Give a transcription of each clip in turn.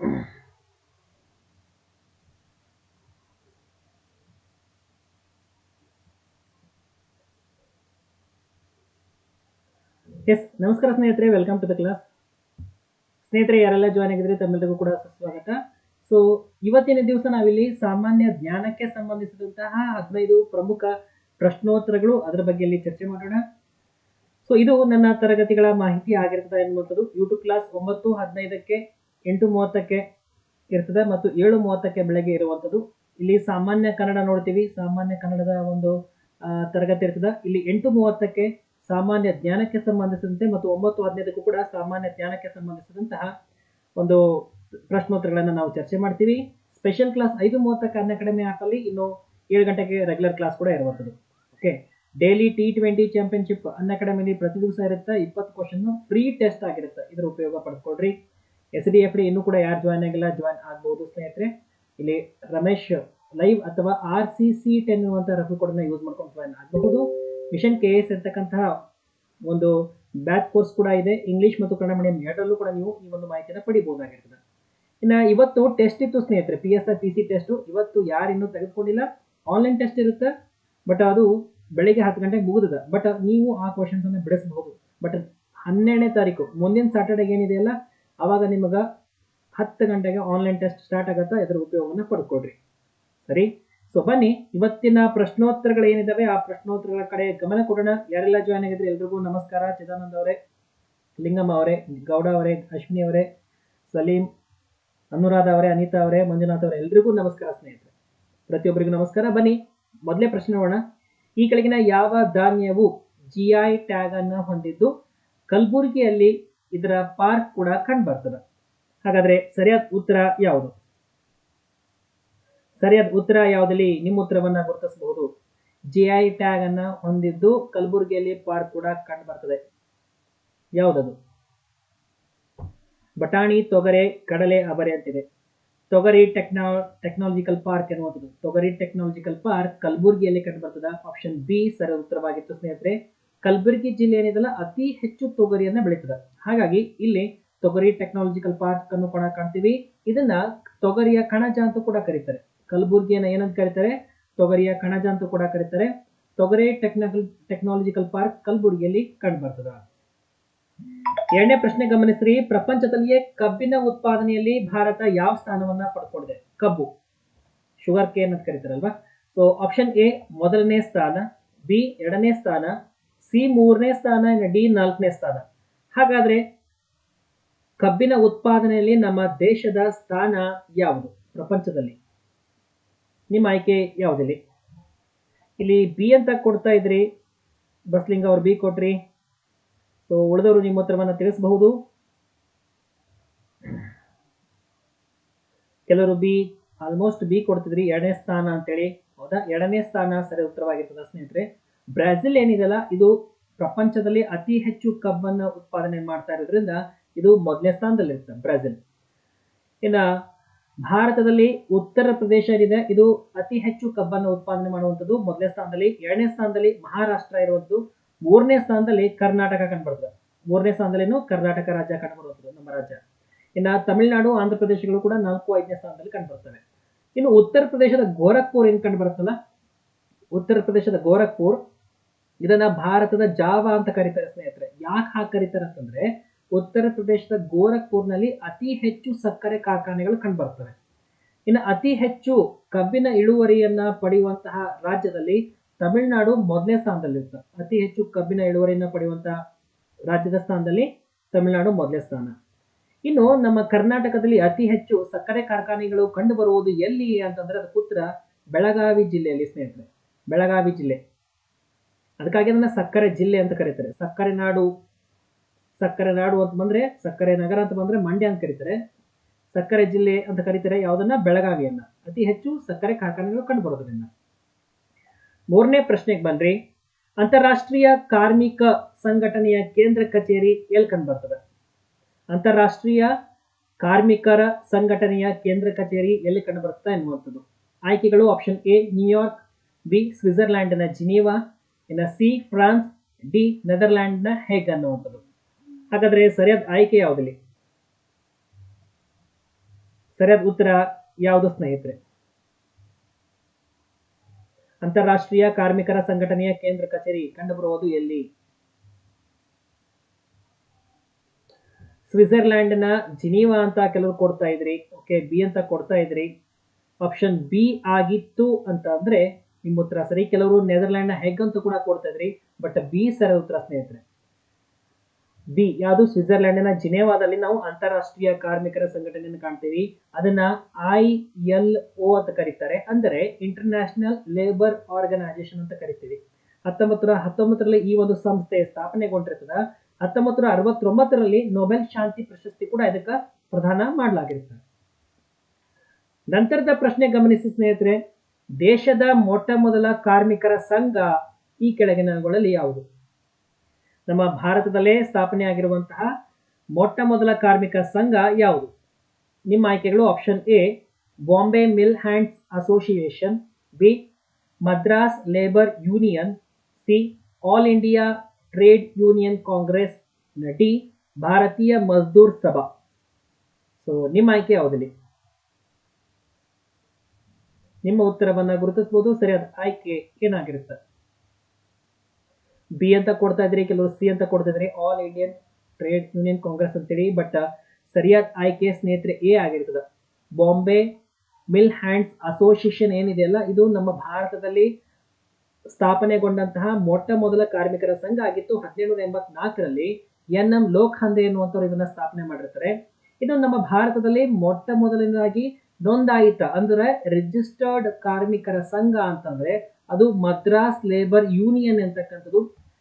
S ನಮಸ್ಕಾರ ಸ್ನೇಹಿತರೆ welcome to the class ಸ್ನೇಹಿತರೆ ಯಾರೆಲ್ಲ ಜಾಯ್ನ್ ಆಗಿದ್ರೆ ತಮ್ಮೆಲ್ಲರಿಗೂ ಕೂಡ ಸುಸ್ವಾಗತ. ಸೊ ಇವತ್ತಿನ ದಿವಸ ನಾವಿಲ್ಲಿ ಸಾಮಾನ್ಯ ಜ್ಞಾನಕ್ಕೆ ಸಂಬಂಧಿಸಿದಂತಹ ಹದಿನೈದು ಪ್ರಮುಖ ಪ್ರಶ್ನೋತ್ತರಗಳು ಅದರ ಬಗ್ಗೆ ಇಲ್ಲಿ ಚರ್ಚೆ ಮಾಡೋಣ. ಸೊ ಇದು ನನ್ನ ತರಗತಿಗಳ ಮಾಹಿತಿ ಆಗಿರ್ತದೆ ಎನ್ನುವಂಥದ್ದು. ಯೂಟ್ಯೂಬ್ ಕ್ಲಾಸ್ ಒಂಬತ್ತು ಹದಿನೈದಕ್ಕೆ ಎಂಟು ಮೂವತ್ತಕ್ಕೆ ಇರ್ತದೆ ಮತ್ತು ಏಳು ಮೂವತ್ತಕ್ಕೆ ಬೆಳಗ್ಗೆ ಇರುವಂಥದ್ದು. ಇಲ್ಲಿ ಸಾಮಾನ್ಯ ಕನ್ನಡ ನೋಡ್ತೀವಿ. ಸಾಮಾನ್ಯ ಕನ್ನಡದ ಒಂದು ತರಗತಿ ಇರ್ತದೆ. ಇಲ್ಲಿ ಎಂಟು ಮೂವತ್ತಕ್ಕೆ ಸಾಮಾನ್ಯ ಜ್ಞಾನಕ್ಕೆ ಸಂಬಂಧಿಸಿದಂತೆ ಮತ್ತು ಒಂಬತ್ತು ಹದಿನೈದಕ್ಕೂ ಕೂಡ ಸಾಮಾನ್ಯ ಜ್ಞಾನಕ್ಕೆ ಸಂಬಂಧಿಸಿದಂತಹ ಒಂದು ಪ್ರಶ್ನೋತ್ತರಗಳನ್ನು ನಾವು ಚರ್ಚೆ ಮಾಡ್ತೀವಿ. ಸ್ಪೆಷಲ್ ಕ್ಲಾಸ್ ಐದು ಮೂವತ್ತಕ್ಕೆ ಅನ್ ಅಕಾಡೆಮಿ ಆ್ಯಪಲ್ಲಿ ಇನ್ನು ಏಳು ಗಂಟೆಗೆ ರೆಗ್ಯುಲರ್ ಕ್ಲಾಸ್ ಕೂಡ ಇರುವಂಥದ್ದು. Okay daily T twenty championship ಅನ್ನ ಅಕಾಡೆಮಿಲಿ ಪ್ರತಿ ದಿವಸ ಇರುತ್ತೆ. ಇಪ್ಪತ್ತು ಕ್ವಶನ್ ಫ್ರೀ ಟೆಸ್ಟ್ ಆಗಿರುತ್ತೆ. ಇದರ ಉಪಯೋಗ ಪಡ್ಕೊಳ್ರಿ. ಎಸ್ ಡಿ ಎಫ್ ಡಿ ಇನ್ನೂ ಕೂಡ ಯಾರು ಜಾಯ್ನ್ ಆಗಿಲ್ಲ ಜಾಯ್ನ್ ಆಗ್ಬೋದು ಸ್ನೇಹಿತರೆ. ಇಲ್ಲಿ ರಮೇಶ್ ಲೈವ್ ಅಥವಾ ಆರ್ ಸಿ ಸಿ ಟೆನ್ ಅನ್ನುವಂಥ ರೆಫರ್ ಕೋಡನ್ನ ಯೂಸ್ ಮಾಡ್ಕೊಂಡು ಜಾಯ್ನ್ ಆಗಬಹುದು. ಮಿಷನ್ ಕೆ ಎಸ್ ಇರ್ತಕ್ಕಂತಹ ಒಂದು ಬ್ಯಾಕ್ ಕೋರ್ಸ್ ಕೂಡ ಇದೆ. ಇಂಗ್ಲಿಷ್ ಮತ್ತು ಕನ್ನಡ ಮೀಡಿಯಂ ಎರಡರಲ್ಲೂ ಕೂಡ ನೀವು ಈ ಒಂದು ಮಾಹಿತಿಯನ್ನು ಪಡಿಬಹುದಾಗಿರ್ತದೆ. ಇನ್ನು ಇವತ್ತು ಟೆಸ್ಟ್ ಇತ್ತು ಸ್ನೇಹಿತರೆ P S R P C test ಇವತ್ತು ಯಾರು ಇನ್ನೂ ತೆಗೆದುಕೊಂಡಿಲ್ಲ. ಆನ್ಲೈನ್ ಟೆಸ್ಟ್ ಇರುತ್ತೆ ಬಟ್ ಅದು ಬೆಳಿಗ್ಗೆ ಹತ್ತು ಗಂಟೆಗೆ ಮುಗಿದದ. ಬಟ್ ನೀವು ಆ ಕ್ವಶನ್ಸ್ ಅನ್ನು ಬಿಡಿಸಬಹುದು. ಬಟ್ ಹನ್ನೆರಡನೇ ತಾರೀಕು, ಮುಂದಿನ ಸ್ಯಾಟರ್ಡೆಗೆ ಏನಿದೆಯಲ್ಲ ಆವಾಗ ನಿಮಗೆ ಹತ್ತು ಗಂಟೆಗೆ ಆನ್ಲೈನ್ ಟೆಸ್ಟ್ ಸ್ಟಾರ್ಟ್ ಆಗುತ್ತೆ ಅದರ ಉಪಯೋಗವನ್ನು ಪಡ್ಕೊಡ್ರಿ ಸರಿ? ಸೊ ಬನ್ನಿ, ಇವತ್ತಿನ ಪ್ರಶ್ನೋತ್ತರಗಳು ಏನಿದ್ದಾವೆ ಆ ಪ್ರಶ್ನೋತ್ತರಗಳ ಕಡೆ ಗಮನ ಕೊಡೋಣ. ಯಾರೆಲ್ಲ ಜಾಯ್ನ್ ಆಗಿದ್ರೆ? ಎಲ್ರಿಗೂ ನಮಸ್ಕಾರ. ಚಿದಾನಂದ ಅವರೇ, ಲಿಂಗಮ್ಮ ಅವರೇ, ಗೌಡ ಅವರೇ, ಅಶ್ವಿನಿ ಅವರೇ, ಸಲೀಂ, ಅನುರಾಧ ಅವರೇ, ಅನಿತಾ ಅವರೇ, ಮಂಜುನಾಥ್ ಅವರೇ, ಎಲ್ರಿಗೂ ನಮಸ್ಕಾರ ಸ್ನೇಹಿತರೆ. ಪ್ರತಿಯೊಬ್ಬರಿಗೂ ನಮಸ್ಕಾರ. ಬನ್ನಿ, ಮೊದಲೇ ಪ್ರಶ್ನೆ ನೋಡೋಣ. ಈ ಕೆಳಗಿನ ಯಾವ ಧಾನ್ಯವು ಜಿ ಐ ಟ್ಯಾಗ್ ಅನ್ನು ಹೊಂದಿದ್ದು? ಕಲಬುರಗಿಯಲ್ಲಿ ಇದರ ಪಾರ್ಕ್ ಕೂಡ ಕಂಡು ಬರ್ತದೆ. ಹಾಗಾದ್ರೆ ಸರಿಯಾದ ಉತ್ತರ ಯಾವುದು? ಸರಿಯಾದ ಉತ್ತರ ಯಾವುದಲ್ಲಿ? ನಿಮ್ಮ ಉತ್ತರವನ್ನ ಗುರುತಿಸಬಹುದು. ಜಿ ಐ ಟ್ಯಾಗ್ ಅನ್ನ ಹೊಂದಿದ್ದು ಕಲಬುರಗಿಯಲ್ಲಿ ಪಾರ್ಕ್ ಕೂಡ ಕಂಡು ಬರ್ತದೆ. ಯಾವುದದು? ಬಟಾಣಿ, ತೊಗರೆ, ಕಡಲೆ ಅಬರೆ ಅಂತಿದೆ. ತೊಗರಿ ಟೆಕ್ನಾ ಟೆಕ್ನಾಲಜಿಕಲ್ ಪಾರ್ಕ್ ಎನ್ನುವಂಥದ್ದು. ತೊಗರಿ ಟೆಕ್ನಾಲಜಿಕಲ್ ಪಾರ್ಕ್ ಕಲಬುರಗಿಯಲ್ಲಿ ಕಂಡು ಬರ್ತದೆ. ಆಪ್ಷನ್ ಬಿ ಸರಿಯಾದ ಉತ್ತರವಾಗಿತ್ತು ಸ್ನೇಹಿತರೆ. ಕಲಬುರಗಿ ಜಿಲ್ಲೆ ಏನಿದೆಲ್ಲ ಅತಿ ಹೆಚ್ಚು ತೊಗರಿಯನ್ನ ಬೆಳೀತದೆ. ಹಾಗಾಗಿ ಇಲ್ಲಿ ತೊಗರಿ ಟೆಕ್ನಾಲಜಿಕಲ್ ಪಾರ್ಕ್ ಅನ್ನು ಕೂಡ ಕಾಣ್ತೀವಿ. ಇದನ್ನ ತೊಗರಿಯ ಕಣಜ ಅಂತ ಕೂಡ ಕರೀತಾರೆ. ಕಲಬುರಗಿಯನ್ನ ಏನಂತ ಕರೀತಾರೆ? ತೊಗರಿಯ ಕಣಜ ಅಂತ ಕೂಡ ಕರೀತಾರೆ. ತೊಗರಿ ಟೆಕ್ನಿಕಲ್ ಟೆಕ್ನಾಲಜಿಕಲ್ ಪಾರ್ಕ್ ಕಲಬುರಗಿಯಲ್ಲಿ ಕಂಡು ಬರ್ತದೆ ಎರಡನೇ ಪ್ರಶ್ನೆ ಗಮನಿಸ್ರಿ. ಪ್ರಪಂಚದಲ್ಲಿಯೇ ಕಬ್ಬಿನ ಉತ್ಪಾದನೆಯಲ್ಲಿ ಭಾರತ ಯಾವ ಸ್ಥಾನವನ್ನ ಪಡ್ಕೊಂಡಿದೆ? ಕಬ್ಬು. ಶುಗರ್ ಕೇನ್ ಅಂತ ಕರೀತಾರಲ್ವಾ? ಸೊ ಆಪ್ಷನ್ ಎ ಮೊದಲನೇ ಸ್ಥಾನ ಬಿ ಎರಡನೇ ಸ್ಥಾನ ಸಿ ಮೂರನೇ ಸ್ಥಾನ ಡಿ ನಾಲ್ಕನೇ ಸ್ಥಾನ. ಹಾಗಾದ್ರೆ ಕಬ್ಬಿನ ಉತ್ಪಾದನೆಯಲ್ಲಿ ನಮ್ಮ ದೇಶದ ಸ್ಥಾನ ಯಾವುದು? ಪ್ರಪಂಚದಲ್ಲಿ. ನಿಮ್ಮ ಆಯ್ಕೆ ಯಾವುದಿಲ್ಲಿ? ಇಲ್ಲಿ ಬಿ ಅಂತ ಕೊಡ್ತಾ ಇದ್ರಿ. ಬಸ್ಲಿಂಗ ಅವರು ಬಿ ಕೊಟ್ರಿ. ಸೊ ಉಳಿದವರು ನಿಮ್ಮ ಉತ್ತರವನ್ನು ತಿಳಿಸಬಹುದು. ಕೆಲವರು ಬಿ ಆಲ್ಮೋಸ್ಟ್ ಬಿ ಕೊಡ್ತಿದ್ರಿ, ಎರಡನೇ ಸ್ಥಾನ ಅಂತೇಳಿ. ಹೌದಾ? ಎರಡನೇ ಸ್ಥಾನ ಸರಿ ಉತ್ತರವಾಗಿರ್ತದೆ ಸ್ನೇಹಿತರೆ. ಬ್ರೆಜಿಲ್ ಏನಿದೆಯಲ್ಲ ಇದು ಪ್ರಪಂಚದಲ್ಲಿ ಅತಿ ಹೆಚ್ಚು ಕಬ್ಬನ್ನು ಉತ್ಪಾದನೆ ಮಾಡ್ತಾ ಇರೋದ್ರಿಂದ ಇದು ಮೊದಲನೇ ಸ್ಥಾನದಲ್ಲಿರುತ್ತೆ ಬ್ರೆಜಿಲ್. ಇನ್ನ ಭಾರತದಲ್ಲಿ ಉತ್ತರ ಪ್ರದೇಶ ಏನಿದೆ, ಇದು ಅತಿ ಹೆಚ್ಚು ಕಬ್ಬನ್ನು ಉತ್ಪಾದನೆ ಮಾಡುವಂಥದ್ದು ಮೊದಲನೇ ಸ್ಥಾನದಲ್ಲಿ, ಎರಡನೇ ಸ್ಥಾನದಲ್ಲಿ ಮಹಾರಾಷ್ಟ್ರ ಇರುವಂಥದ್ದು, ಮೂರನೇ ಸ್ಥಾನದಲ್ಲಿ ಕರ್ನಾಟಕ ಕಂಡುಬರ್ತದೆ. ಮೂರನೇ ಸ್ಥಾನದಲ್ಲಿನೂ ಕರ್ನಾಟಕ ರಾಜ್ಯ ಕಂಡುಬರುವಂಥದ್ದು ನಮ್ಮ ರಾಜ್ಯ. ಇನ್ನ ತಮಿಳುನಾಡು, ಆಂಧ್ರ ಪ್ರದೇಶಗಳು ಕೂಡ ನಾಲ್ಕು, ಐದನೇ ಸ್ಥಾನದಲ್ಲಿ ಕಂಡುಬರ್ತವೆ. ಇನ್ನು ಉತ್ತರ ಪ್ರದೇಶದ ಗೋರಖ್ಪುರ್ ಏನ್ ಕಂಡುಬರುತ್ತಲ್ಲ? ಉತ್ತರ ಪ್ರದೇಶದ ಗೋರಖ್ಪುರ್ ಇದನ್ನ ಭಾರತದ ಜಾವಾ ಅಂತ ಕರೀತಾರೆ ಸ್ನೇಹಿತರೆ. ಯಾಕೆ ಹಾಗೆ ಕರೀತಾರೆ ಅಂತಂದ್ರೆ ಉತ್ತರ ಪ್ರದೇಶದ ಗೋರಖ್ಪುರ್ನಲ್ಲಿ ಅತಿ ಹೆಚ್ಚು ಸಕ್ಕರೆ ಕಾರ್ಖಾನೆಗಳು ಕಂಡುಬರ್ತವೆ. ಇನ್ನು ಅತಿ ಹೆಚ್ಚು ಕಬ್ಬಿನ ಇಳುವರಿಯನ್ನ ಪಡೆಯುವಂತಹ ರಾಜ್ಯದಲ್ಲಿ ತಮಿಳುನಾಡು ಮೊದಲನೇ ಸ್ಥಾನದಲ್ಲಿರುತ್ತೆ ಅತಿ ಹೆಚ್ಚು ಕಬ್ಬಿನ ಇಳುವರಿಯನ್ನ ಪಡೆಯುವಂತಹ ರಾಜ್ಯದ ಸ್ಥಾನದಲ್ಲಿ ತಮಿಳುನಾಡು ಮೊದಲನೇ ಸ್ಥಾನ. ಇನ್ನು ನಮ್ಮ ಕರ್ನಾಟಕದಲ್ಲಿ ಅತಿ ಹೆಚ್ಚು ಸಕ್ಕರೆ ಕಾರ್ಖಾನೆಗಳು ಕಂಡು ಬರುವುದು ಎಲ್ಲಿ ಅಂತಂದ್ರೆ ಅದಕ್ಕೆ ಉತ್ತರ ಬೆಳಗಾವಿ ಜಿಲ್ಲೆಯಲ್ಲಿ ಸ್ನೇಹಿತರೆ. ಬೆಳಗಾವಿ ಜಿಲ್ಲೆ. ಅದಕ್ಕಾಗಿ ಅದನ್ನ ಸಕ್ಕರೆ ಜಿಲ್ಲೆ ಅಂತ ಕರೀತಾರೆ. ಸಕ್ಕರೆ ನಾಡು ಸಕ್ಕರೆ ನಾಡು ಅಂತ ಬಂದ್ರೆ, ಸಕ್ಕರೆ ನಗರ ಅಂತ ಬಂದ್ರೆ ಮಂಡ್ಯ ಅಂತ ಕರೀತಾರೆ. ಸಕ್ಕರೆ ಜಿಲ್ಲೆ ಅಂತ ಕರೀತಾರೆ ಯಾವುದನ್ನ? ಬೆಳಗಾವಿಯನ್ನ ಅತಿ ಹೆಚ್ಚು ಸಕ್ಕರೆ ಕಾರ್ಖಾನೆಗಳು ಕಂಡು ಬರೋದ್ರಿಂದ ಮೂರನೇ ಪ್ರಶ್ನೆಗೆ ಬನ್ರಿ. ಅಂತಾರಾಷ್ಟ್ರೀಯ ಕಾರ್ಮಿಕ ಸಂಘಟನೆಯ ಕೇಂದ್ರ ಕಚೇರಿ ಎಲ್ಲಿ ಕಂಡು ಬರ್ತದೆ ಅಂತಾರಾಷ್ಟ್ರೀಯ ಕಾರ್ಮಿಕರ ಸಂಘಟನೆಯ ಕೇಂದ್ರ ಕಚೇರಿ ಎಲ್ಲಿ ಕಂಡು ಬರ್ತದೆ ಎನ್ನುವಂಥದ್ದು. ಆಯ್ಕೆಗಳು option A, New York, B ಸ್ವಿಟ್ಜರ್ಲ್ಯಾಂಡ್ನ Geneva ಇನ್ನು ಸಿ, ಫ್ರಾನ್ಸ್, ಡಿ, ನೆದರ್ಲ್ಯಾಂಡ್ನ ಹೇಗ್ ಅನ್ನುವಂಥದ್ದು. ಹಾಗಾದ್ರೆ ಸರಿಯಾದ ಆಯ್ಕೆ ಯಾವುದಿಲ್ಲ ಸರಿಯಾದ ಉತ್ತರ ಯಾವುದು ಸ್ನೇಹಿತರೆ? ಅಂತಾರಾಷ್ಟ್ರೀಯ ಕಾರ್ಮಿಕರ ಸಂಘಟನೆಯ ಕೇಂದ್ರ ಕಚೇರಿ ಕಂಡುಬರುವುದು ಎಲ್ಲಿ? ಸ್ವಿಟ್ಜರ್ಲ್ಯಾಂಡ್ನ ಜಿನೀವಾ ಅಂತ ಕೆಲವರು ಕೊಡ್ತಾ ಇದ್ರಿ, ಓಕೆ, ಬಿ ಅಂತ ಕೊಡ್ತಾ ಇದ್ರಿ. ಆಪ್ಷನ್ ಬಿ ಆಗಿತ್ತು ಅಂತ ಅಂದ್ರೆ ನಿಮ್ಮ ಉತ್ತರ ಸರಿ. ಕೆಲವರು ನೆದರ್ಲ್ಯಾಂಡ್ನ ಹೆಗ್ ಅಂತ ಕೂಡ ಕೊಡ್ತಾ ಬಟ್ ಬಿ ಸರಿ ಉತ್ತರ ಸ್ನೇಹಿತರೆ. ಬಿ, ಯಾವುದು? ಸ್ವಿಟ್ಜರ್ಲ್ಯಾಂಡಿನ ಜಿನೇವಾದಲ್ಲಿ ನಾವು ಅಂತಾರಾಷ್ಟ್ರೀಯ ಕಾರ್ಮಿಕರ ಸಂಘಟನೆಯನ್ನು ಕಾಣ್ತೀವಿ. ಅದನ್ನ ಐ ಎಲ್ ಒ ಅಂತ ಕರೀತಾರೆ. ಅಂದರೆ ಇಂಟರ್ನ್ಯಾಷನಲ್ ಲೇಬರ್ ಆರ್ಗನೈಸೇಷನ್ ಅಂತ ಕರಿತೀವಿ. ಹತ್ತೊಂಬತ್ತರ ಹತ್ತೊಂಬತ್ತರಲ್ಲಿ ಈ ಒಂದು ಸಂಸ್ಥೆ ಸ್ಥಾಪನೆಗೊಂಡಿರ್ತದ. ನೂರ ಅರವತ್ತೊಂಬತ್ತರಲ್ಲಿ ನೊಬೆಲ್ ಶಾಂತಿ ಪ್ರಶಸ್ತಿ ಕೂಡ ಇದಕ್ಕೆ ಪ್ರದಾನ ಮಾಡಲಾಗಿರ್ತದೆ. ನಂತರದ ಪ್ರಶ್ನೆ ಗಮನಿಸಿ ಸ್ನೇಹಿತರೆ. ದೇಶದ ಮೊಟ್ಟ ಮೊದಲ ಕಾರ್ಮಿಕರ ಸಂಘ ಈ ಕೆಳಗಿನವುಗಳಲ್ಲಿ ಯಾವುದು? ನಮ್ಮ ಭಾರತದಲ್ಲೇ ಸ್ಥಾಪನೆ ಆಗಿರುವಂತಹ ಮೊಟ್ಟ ಮೊದಲ ಕಾರ್ಮಿಕ ಸಂಘ ಯಾವುದು? ನಿಮ್ಮ ಆಯ್ಕೆಗಳು option A Bombay mill hands association B Madras labour union C all India trade union congress D Bharatiya Mazdoor Sabha so ನಿಮ್ಮ ಆಯ್ಕೆ ಯಾವುದಿಲ್ಲಿ? ನಿಮ್ಮ ಉತ್ತರವನ್ನ ಗುರುತಿಸಬಹುದು, ಸರಿಯಾದ ಆಯ್ಕೆ ಏನಾಗಿರುತ್ತೆ? ಬಿ ಅಂತ ಕೊಡ್ತಾ ಇದ್ರಿ, ಕೆಲವರು ಸಿ ಅಂತ ಕೊಡ್ತಾ ಇದ್ರಿ all Indian trade union congress ಅಂತೇಳಿ ಬಟ್ ಸರಿಯಾದ ಆಯ್ಕೆ ಸ್ನೇಹಿತರೆ ಎ ಆಗಿರ್ತದೆ. ಬಾಂಬೆ ಮಿಲ್ ಹ್ಯಾಂಡ್ಸ್ ಅಸೋಸಿಯೇಷನ್ ಏನಿದೆಯಲ್ಲ ಇದು ನಮ್ಮ ಭಾರತದಲ್ಲಿ ಸ್ಥಾಪನೆಗೊಂಡಂತಹ ಮೊಟ್ಟ ಮೊದಲ ಕಾರ್ಮಿಕರ ಸಂಘ ಆಗಿತ್ತು. ಹದಿನೇಳುನೂರ ಎಂಬತ್ನಾಲ್ಕರಲ್ಲಿ ಎನ್ ಎಂ ಲೋಖಂದೆ ಎನ್ನುವಂಥವ್ರು ಇದನ್ನ ಸ್ಥಾಪನೆ ಮಾಡಿರ್ತಾರೆ. ಇದು ನಮ್ಮ ಭಾರತದಲ್ಲಿ ಮೊಟ್ಟ ಮೊದಲನೇದಾಗಿ ನೋಂದಾಯಿತ ಅಂದ್ರೆ ರಿಜಿಸ್ಟರ್ಡ್ ಕಾರ್ಮಿಕರ ಸಂಘ ಅಂತಂದ್ರೆ ಅದು ಮದ್ರಾಸ್ ಲೇಬರ್ ಯೂನಿಯನ್ ಅಂತಕ್ಕಂಥದ್ದು.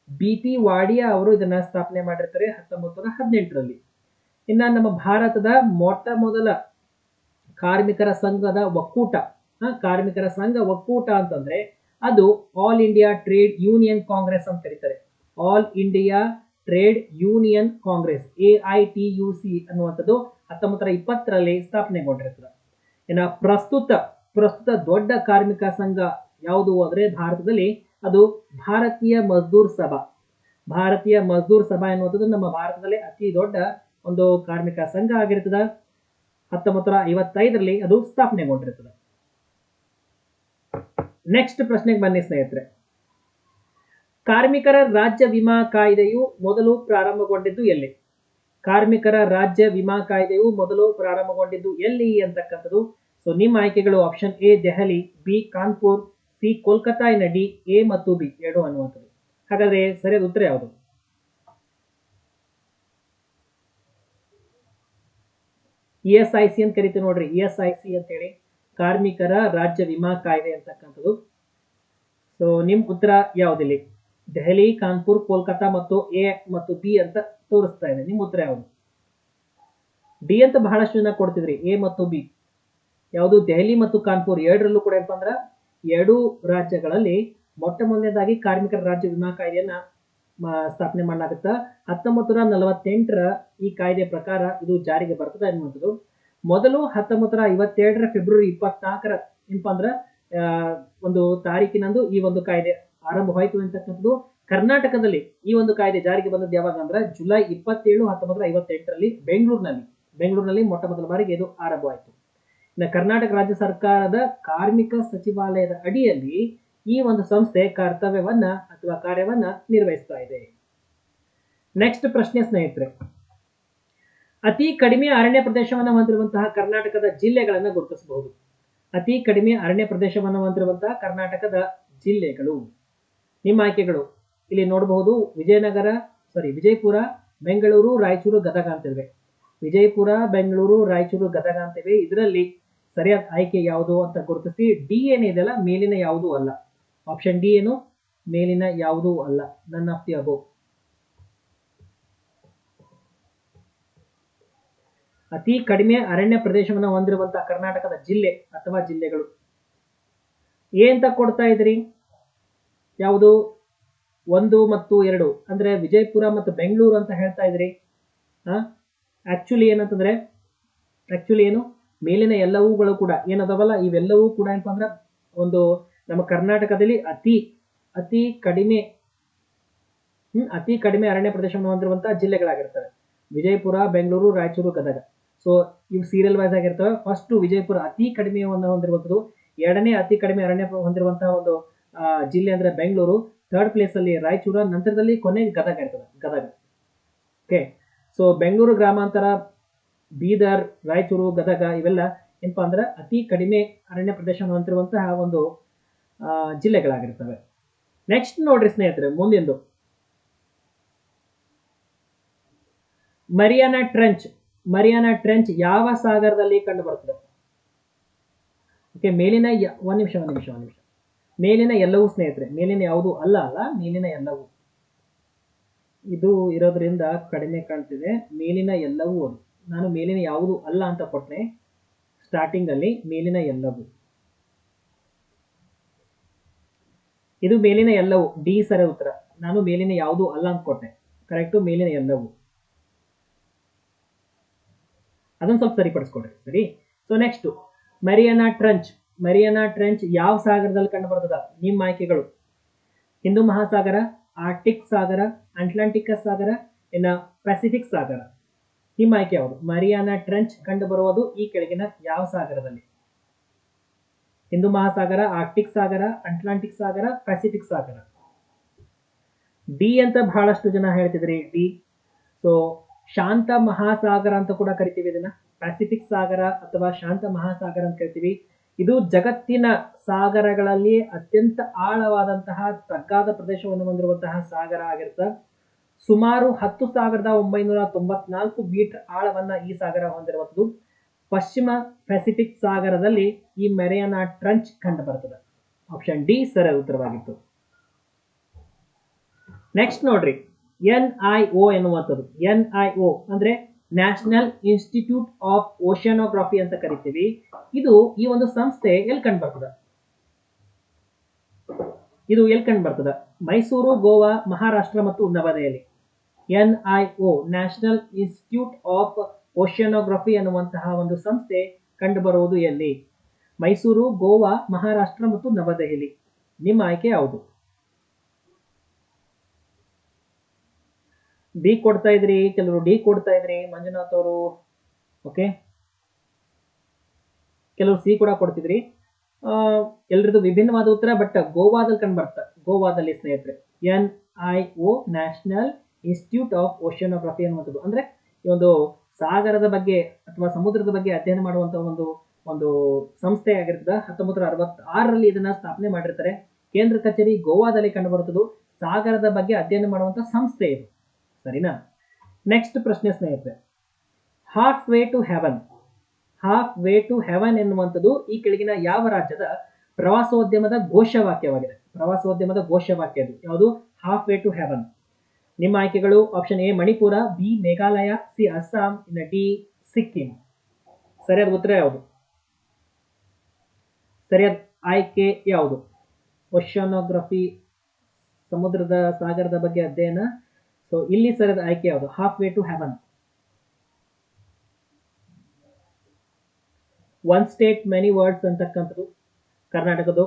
ಬಿ ಪಿ ವಾಡಿಯಾ ಅವರು ಇದನ್ನ ಸ್ಥಾಪನೆ ಮಾಡಿರ್ತಾರೆ ಹತ್ತೊಂಬತ್ತು ನೂರ ಹದಿನೆಂಟರಲ್ಲಿ. ಇನ್ನ ನಮ್ಮ ಭಾರತದ ಮೊಟ್ಟ ಮೊದಲ ಕಾರ್ಮಿಕರ ಸಂಘದ ಒಕ್ಕೂಟ ಕಾರ್ಮಿಕರ ಸಂಘ ಒಕ್ಕೂಟ ಅಂತಂದ್ರೆ ಅದು all India trade union congress ಅಂತ ಕರೀತಾರೆ. All India trade union congress A I T U C ಅನ್ನುವಂಥದ್ದು ಹತ್ತೊಂಬತ್ತರ ಇಪ್ಪತ್ತರಲ್ಲಿ ಸ್ಥಾಪನೆಗೊಂಡಿರ್ತದೆ. ಇನ್ನು ಪ್ರಸ್ತುತ ಪ್ರಸ್ತುತ ದೊಡ್ಡ ಕಾರ್ಮಿಕ ಸಂಘ ಯಾವುದು ಅಂದ್ರೆ ಭಾರತದಲ್ಲಿ ಅದು ಭಾರತೀಯ ಮಜ್ದೂರ್ ಸಭಾ. ಭಾರತೀಯ ಮಜ್ದೂರ್ ಸಭಾ ಎನ್ನುವಂಥದ್ದು ನಮ್ಮ ಭಾರತದಲ್ಲಿ ಅತಿ ದೊಡ್ಡ ಒಂದು ಕಾರ್ಮಿಕ ಸಂಘ ಆಗಿರ್ತದೆ. ಹತ್ತೊಂಬತ್ತರ ಐವತ್ತೈದರಲ್ಲಿ ಅದು ಸ್ಥಾಪನೆಗೊಂಡಿರ್ತದೆ ನೆಕ್ಸ್ಟ್ ಪ್ರಶ್ನೆಗೆ ಬನ್ನಿ ಸ್ನೇಹಿತರೆ. ಕಾರ್ಮಿಕರ ರಾಜ್ಯ ವಿಮಾ ಕಾಯ್ದೆಯು ಮೊದಲು ಪ್ರಾರಂಭಗೊಂಡಿದ್ದು ಎಲ್ಲಿ? ಕಾರ್ಮಿಕರ ರಾಜ್ಯ ವಿಮಾ ಕಾಯ್ದೆಯು ಮೊದಲು ಪ್ರಾರಂಭಗೊಂಡಿದ್ದು ಎಲ್ಲಿ ಅಂತಕ್ಕಂಥದ್ದು? ಸೊ ನಿಮ್ಮ ಆಯ್ಕೆಗಳು option A Delhi B Kanpur C Kolkata ಇನ್ನ ಡಿ ಎ ಮತ್ತು ಬಿ ಎರಡು ಅನ್ನುವಂಥದ್ದು. ಹಾಗಾದ್ರೆ ಸರಿಯಾದ ಉತ್ತರ ಯಾವುದು? ಇ ಎಸ್ ಐ ಸಿ ಅಂತ ಕರಿತೀವಿ ನೋಡ್ರಿ. ಇ ಎಸ್ ಐ ಸಿ ಅಂತೇಳಿ ಕಾರ್ಮಿಕರ ರಾಜ್ಯ ವಿಮಾ ಕಾಯ್ದೆ ಅಂತಕ್ಕಂಥದ್ದು. ಸೊ ನಿಮ್ ಉತ್ತರ ಯಾವುದಿಲ್ಲಿ? ದೆಹಲಿ, ಕಾನ್ಪುರ್ ಕೋಲ್ಕತ್ತಾ ಮತ್ತು ಎ ಮತ್ತು ಬಿ ಅಂತ ತೋರಿಸ್ತಾ ಇದೆ. ನಿಮ್ಮ ಉತ್ತರ ಯಾವುದು? ಡಿ ಅಂತ ಬಹಳಷ್ಟು ಜನ ಕೊಡ್ತಿದ್ರಿ, ಎ ಮತ್ತು ಬಿ. ಯಾವುದು? ದೆಹಲಿ ಮತ್ತು ಕಾನ್ಪುರ್ ಎರಡರಲ್ಲೂ ಕೂಡ ಏನಪ್ಪ ಅಂದ್ರ ಎರಡೂ ರಾಜ್ಯಗಳಲ್ಲಿ ಮೊಟ್ಟ ಮೊದಲನೇದಾಗಿ ಕಾರ್ಮಿಕರ ರಾಜ್ಯ ವಿಮಾ ಕಾಯ್ದೆಯನ್ನ ಸ್ಥಾಪನೆ ಮಾಡಲಾಗುತ್ತಾ. ಹತ್ತೊಂಬತ್ತು ನೂರ ನಲವತ್ತೆಂಟರ ಈ ಕಾಯ್ದೆ ಪ್ರಕಾರ ಇದು ಜಾರಿಗೆ ಬರ್ತದೆ ಅನ್ನುವಂಥದ್ದು. ಮೊದಲು ಹತ್ತೊಂಬತ್ತು ನೂರ ಐವತ್ತೆರಡರ ಫೆಬ್ರವರಿ ಇಪ್ಪತ್ನಾಲ್ಕರ ಏನಪ್ಪ ಅಂದ್ರ ಒಂದು ತಾರೀಕಿನಂದು ಈ ಒಂದು ಕಾಯ್ದೆ ಆರಂಭವಾಯಿತು ಅಂತಕ್ಕಂಥದ್ದು ಕರ್ನಾಟಕದಲ್ಲಿ ಈ ಒಂದು ಕಾಯ್ದೆ ಜಾರಿಗೆ ಬಂದದ್ದು ಯಾವಾಗ ಅಂದ್ರೆ ಜುಲೈ ಇಪ್ಪತ್ತೇಳು ಹತ್ತೊಂಬತ್ತು ಐವತ್ತೆಂಟರಲ್ಲಿ ಬೆಂಗಳೂರಿನಲ್ಲಿ. ಬೆಂಗಳೂರಿನಲ್ಲಿ ಮೊಟ್ಟ ಮೊದಲ ಬಾರಿಗೆ ಇದು ಆರಂಭವಾಯಿತು ಇನ್ನು ಕರ್ನಾಟಕ ರಾಜ್ಯ ಸರ್ಕಾರದ ಕಾರ್ಮಿಕ ಸಚಿವಾಲಯದ ಅಡಿಯಲ್ಲಿ ಈ ಒಂದು ಸಂಸ್ಥೆ ಕರ್ತವ್ಯವನ್ನ ಅಥವಾ ಕಾರ್ಯವನ್ನ ನಿರ್ವಹಿಸ್ತಾ ಇದೆ. ನೆಕ್ಸ್ಟ್ ಪ್ರಶ್ನೆ ಸ್ನೇಹಿತರೆ. ಅತಿ ಕಡಿಮೆ ಅರಣ್ಯ ಪ್ರದೇಶವನ್ನು ಹೊಂದಿರುವಂತಹ ಕರ್ನಾಟಕದ ಜಿಲ್ಲೆಗಳನ್ನು ಗುರುತಿಸಬಹುದು. ಅತಿ ಕಡಿಮೆ ಅರಣ್ಯ ಪ್ರದೇಶವನ್ನು ಹೊಂದಿರುವಂತಹ ಕರ್ನಾಟಕದ ಜಿಲ್ಲೆಗಳು. ನಿಮ್ಮ ಆಯ್ಕೆಗಳು. ಇಲ್ಲಿ ನೋಡಬಹುದು ವಿಜಯನಗರ ಸಾರಿ ವಿಜಯಪುರ, ಬೆಂಗಳೂರು, ರಾಯಚೂರು, ಗದಗ ಅಂತಿವೆ ವಿಜಯಪುರ, ಬೆಂಗಳೂರು, ರಾಯಚೂರು, ಗದಗ ಅಂತಿವೆ ಇದರಲ್ಲಿ ಸರಿಯಾದ ಆಯ್ಕೆ ಯಾವುದು ಅಂತ ಗುರುತಿಸಿ, ಡಿ ಏನಿದೆಯಲ್ಲ ಮೇಲಿನ ಯಾವುದೂ ಅಲ್ಲ. ಆಪ್ಷನ್ ಡಿ ಏನು? ಮೇಲಿನ ಯಾವುದೂ ಅಲ್ಲ. ನನ್ ಆಫ್ ದಿ ಅಬೋ ಅತಿ ಕಡಿಮೆ ಅರಣ್ಯ ಪ್ರದೇಶವನ್ನು ಹೊಂದಿರುವಂತಹ ಕರ್ನಾಟಕದ ಜಿಲ್ಲೆ ಅಥವಾ ಜಿಲ್ಲೆಗಳು. ಏನ್ ಕೊಡ್ತಾ ಇದ್ರಿ ಯಾವುದು? ಒಂದು ಮತ್ತು ಎರಡು. ಅಂದ್ರೆ ವಿಜಯಪುರ ಮತ್ತು ಬೆಂಗಳೂರು ಅಂತ ಹೇಳ್ತಾ ಇದ್ರಿ. ಆ್ಯಕ್ಚುಲಿ ಏನಂತಂದ್ರೆ ಆ್ಯಕ್ಚುಲಿ ಏನು? ಮೇಲಿನ ಎಲ್ಲವುಗಳು ಕೂಡ. ಏನದವಲ್ಲ? ಇವೆಲ್ಲವೂ ಕೂಡ ಏನಪ್ಪ ಅಂದ್ರೆ, ಒಂದು ನಮ್ಮ ಕರ್ನಾಟಕದಲ್ಲಿ ಅತಿ ಅತಿ ಕಡಿಮೆ ಅತಿ ಕಡಿಮೆ ಅರಣ್ಯ ಪ್ರದೇಶವನ್ನು ಹೊಂದಿರುವಂಥ ಜಿಲ್ಲೆಗಳಾಗಿರ್ತವೆ. ವಿಜಯಪುರ, ಬೆಂಗಳೂರು, ರಾಯಚೂರು, ಗದಗ. ಸೊ ಇವು ಸೀರಿಯಲ್ ವೈಸ್ ಆಗಿರ್ತವೆ. ಫಸ್ಟ್ ವಿಜಯಪುರ ಅತಿ ಕಡಿಮೆ ಹೊಂದಿರುವಂಥದ್ದು. ಎರಡನೇ ಅತಿ ಕಡಿಮೆ ಅರಣ್ಯ ಹೊಂದಿರುವಂತಹ ಒಂದು ಜಿಲ್ಲೆ ಅಂದ್ರೆ ಬೆಂಗಳೂರು ಥರ್ಡ್ ಪ್ಲೇಸ್ ಅಲ್ಲಿ ರಾಯಚೂರು, ನಂತರದಲ್ಲಿ ಕೊನೆಗೆ ಗದಗ ಇರ್ತದೆ, ಗದಗ. ಓಕೆ ಸೊ ಬೆಂಗಳೂರು ಗ್ರಾಮಾಂತರ, ಬೀದರ್, ರಾಯಚೂರು, ಗದಗ ಇವೆಲ್ಲ ಏನಪ್ಪಾ ಅಂದ್ರೆ ಅತಿ ಕಡಿಮೆ ಅರಣ್ಯ ಪ್ರದೇಶವನ್ನು ಹೊಂದಿರುವಂತಹ ಒಂದು ಜಿಲ್ಲೆಗಳಾಗಿರ್ತವೆ. ನೆಕ್ಸ್ಟ್ ನೋಡ್ರಿ ಸ್ನೇಹಿತರೆ, ಮುಂದಿಂದು. ಮರಿಯಾನಾ ಟ್ರೆಂಚ್ ಮರಿಯಾನಾ ಟ್ರೆಂಚ್ ಯಾವ ಸಾಗರದಲ್ಲಿ ಕಂಡು ಬರ್ತದೆ ಓಕೆ ಮೇಲಿನ ಒಂದ್ ನಿಮಿಷ ಒಂದ್ ನಿಮಿಷ ಒಂದ್ ನಿಮಿಷ. ಮೇಲಿನ ಎಲ್ಲವೂ ಸ್ನೇಹಿತರೆ, ಮೇಲಿನ ಯಾವುದು ಅಲ್ಲ ಅಲ್ಲ, ಮೇಲಿನ ಎಲ್ಲವೂ. ಇದು ಇರೋದ್ರಿಂದ ಕಡಿಮೆ ಕಾಣ್ತಿದೆ. ಮೇಲಿನ ಎಲ್ಲವೂ ಅದು. ನಾನು ಮೇಲಿನ ಯಾವುದು ಅಲ್ಲ ಅಂತ ಕೊಟ್ಟೆ ಸ್ಟಾರ್ಟಿಂಗ್ ಅಲ್ಲಿ ಮೇಲಿನ ಎಲ್ಲವೂ. ಇದು ಮೇಲಿನ ಎಲ್ಲವೂ. ಡಿ ಸರಿ ಉತ್ತರ. ನಾನು ಮೇಲಿನ ಯಾವುದು ಅಲ್ಲ ಅಂತ ಕೊಟ್ಟೆ ಕರೆಕ್ಟು ಮೇಲಿನ ಎಲ್ಲವೂ. ಅದನ್ನು ಸ್ವಲ್ಪ ಸರಿಪಡಿಸ್ಕೊಡ್ರಿ. ಸರಿ? So next Mariana trench Mariana trench ಯಾವ ಸಾಗರದಲ್ಲಿ ಕಂಡು ಬರ್ತದ ನಿಮ್ಮ ಆಯ್ಕೆಗಳು. ಹಿಂದೂ ಮಹಾಸಾಗರ, ಆರ್ಟಿಕ್ ಸಾಗರ, ಅಟ್ಲಾಂಟಿಕ್ ಸಾಗರ, ಇನ್ನ ಪೆಸಿಫಿಕ್ ಸಾಗರ. ನಿಮ್ಮ ಆಯ್ಕೆ ಯಾವುದು? ಮರಿಯಾನಾ ಟ್ರೆಂಚ್ ಕಂಡು ಬರುವುದು ಈ ಕೆಳಗಿನ ಯಾವ ಸಾಗರದಲ್ಲಿ? ಹಿಂದೂ ಮಹಾಸಾಗರ, ಆರ್ಟಿಕ್ ಸಾಗರ, ಅಟ್ಲಾಂಟಿಕ್ ಸಾಗರ ಪೆಸಿಫಿಕ್ ಸಾಗರ. ಡಿ ಅಂತ ಬಹಳಷ್ಟು ಜನ ಹೇಳ್ತಿದ್ರಿ ಡಿ ಸೊ ಶಾಂತ ಮಹಾಸಾಗರ ಅಂತ ಕೂಡ ಕರಿತೀವಿ ಇದನ್ನ. ಪೆಸಿಫಿಕ್ ಸಾಗರ ಅಥವಾ ಶಾಂತ ಮಹಾಸಾಗರ ಅಂತ ಕರಿತೀವಿ. ಇದು ಜಗತ್ತಿನ ಸಾಗರಗಳಲ್ಲಿ ಅತ್ಯಂತ ಆಳವಾದಂತಹ ತಗ್ಗಾದ ಪ್ರದೇಶವನ್ನು ಹೊಂದಿರುವಂತಹ ಸಾಗರ ಆಗಿರುತ್ತೆ. ಸುಮಾರು ಹತ್ತು ಸಾವಿರದ ಒಂಬೈನೂರ ತೊಂಬತ್ನಾಲ್ಕು ಮೀಟರ್ ಆಳವನ್ನ ಈ ಸಾಗರ ಹೊಂದಿರುವಂಥದ್ದು. ಪಶ್ಚಿಮ ಪೆಸಿಫಿಕ್ ಸಾಗರದಲ್ಲಿ ಈ ಮೆರೆಯನ ಟ್ರಂಚ್ ಕಂಡು ಬರ್ತದೆ. ಆಪ್ಷನ್ ಡಿ ಸರ ಉತ್ತರವಾಗಿತ್ತು. ನೆಕ್ಸ್ಟ್ ನೋಡ್ರಿ. ಎನ್ ಐ ಒ ಎನ್ನುವಂಥದ್ದು. ಎನ್ ಐ ಒ ಅಂದ್ರೆ ನ್ಯಾಷನಲ್ ಇನ್ಸ್ಟಿಟ್ಯೂಟ್ ಆಫ್ ಓಷಿಯಾನೋಗ್ರಫಿ ಅಂತ ಕರಿತೀವಿ. ಇದು ಈ ಒಂದು ಸಂಸ್ಥೆ ಎಲ್ಲಿ ಕಂಡು ಬರ್ತದೆ? ಇದು ಎಲ್ಲಿ ಕಂಡು ಬರ್ತದೆ? ಮೈಸೂರು, ಗೋವಾ, ಮಹಾರಾಷ್ಟ್ರ ಮತ್ತು New Delhi. N I O national institute of oceanography ಅನ್ನುವಂತಹ ಒಂದು ಸಂಸ್ಥೆ ಕಂಡು ಬರುವುದು ಎಲ್ಲಿ? ಮೈಸೂರು, ಗೋವಾ, ಮಹಾರಾಷ್ಟ್ರ ಮತ್ತು ನವದೆಹಲಿ. ನಿಮ್ಮ ಆಯ್ಕೆ ಯಾವುದು? ಬಿ ಕೊಡ್ತಾ ಇದ್ರಿ, ಕೆಲವರು ಡಿ ಕೊಡ್ತಾ ಇದ್ರಿ, ಮಂಜುನಾಥ್ ಅವರು ಓಕೆ ಕೆಲವರು ಸಿ ಕೂಡ ಕೊಡ್ತಿದ್ರಿ. ಎಲ್ರದ್ದು ವಿಭಿನ್ನವಾದ ಉತ್ತರ ಬಟ್ ಗೋವಾದಲ್ಲಿ ಕಂಡು ಗೋವಾದಲ್ಲಿ ಸ್ನೇಹಿತರೆ N I O national institute of oceanography ಅನ್ನುವಂಥದ್ದು. ಅಂದ್ರೆ ಈ ಒಂದು ಸಾಗರದ ಬಗ್ಗೆ ಅಥವಾ ಸಮುದ್ರದ ಬಗ್ಗೆ ಅಧ್ಯಯನ ಮಾಡುವಂತಹ ಒಂದು ಒಂದು ಸಂಸ್ಥೆ ಆಗಿರ್ತದೆ. ಹತ್ತೊಂಬತ್ತು ಅರವತ್ತಾರರಲ್ಲಿ ಇದನ್ನ ಸ್ಥಾಪನೆ ಮಾಡಿರ್ತಾರೆ. ಕೇಂದ್ರ ಕಚೇರಿ ಗೋವಾದಲ್ಲಿ ಕಂಡು ಸಾಗರದ ಬಗ್ಗೆ ಅಧ್ಯಯನ ಮಾಡುವಂತ ಸಂಸ್ಥೆ ಇದು. ಸರಿನಾ? ನೆಕ್ಸ್ಟ್ ಪ್ರಶ್ನೆ ಸ್ನೇಹಿತರೆ. Half way to heaven half way to heaven ಎನ್ನುವಂಥದ್ದು ಈ ಕೆಳಗಿನ ಯಾವ ರಾಜ್ಯದ ಪ್ರವಾಸೋದ್ಯಮದ ಘೋಷವಾಕ್ಯವಾಗಿದೆ. ಪ್ರವಾಸೋದ್ಯಮದ ಘೋಷವಾಕ್ಯ ಅದು ಯಾವುದು? ಹಾಫ್ ವೇ ಟು ಹೆವನ್ ನಿಮ್ಮ ಆಯ್ಕೆಗಳು option A Manipur B Meghalaya C Assam, ಇನ್ನ ಡಿ ಸಿಕ್ಕಿಂ. ಸರಿಯಾದ ಉತ್ತರ ಯಾವುದು? ಸರಿಯಾದ ಆಯ್ಕೆ ಯಾವುದು? ಓಷಿಯಾನೋಗ್ರಫಿ ಸಮುದ್ರದ ಸಾಗರದ ಬಗ್ಗೆ ಅಧ್ಯಯನ ಸೊ ಇಲ್ಲಿ ಸರಿಯಾದ ಆಯ್ಕೆ ಯಾವುದು? Half way to heaven one state many words ಅಂತಕ್ಕಂಥದ್ದು. ಕರ್ನಾಟಕದ್ದು.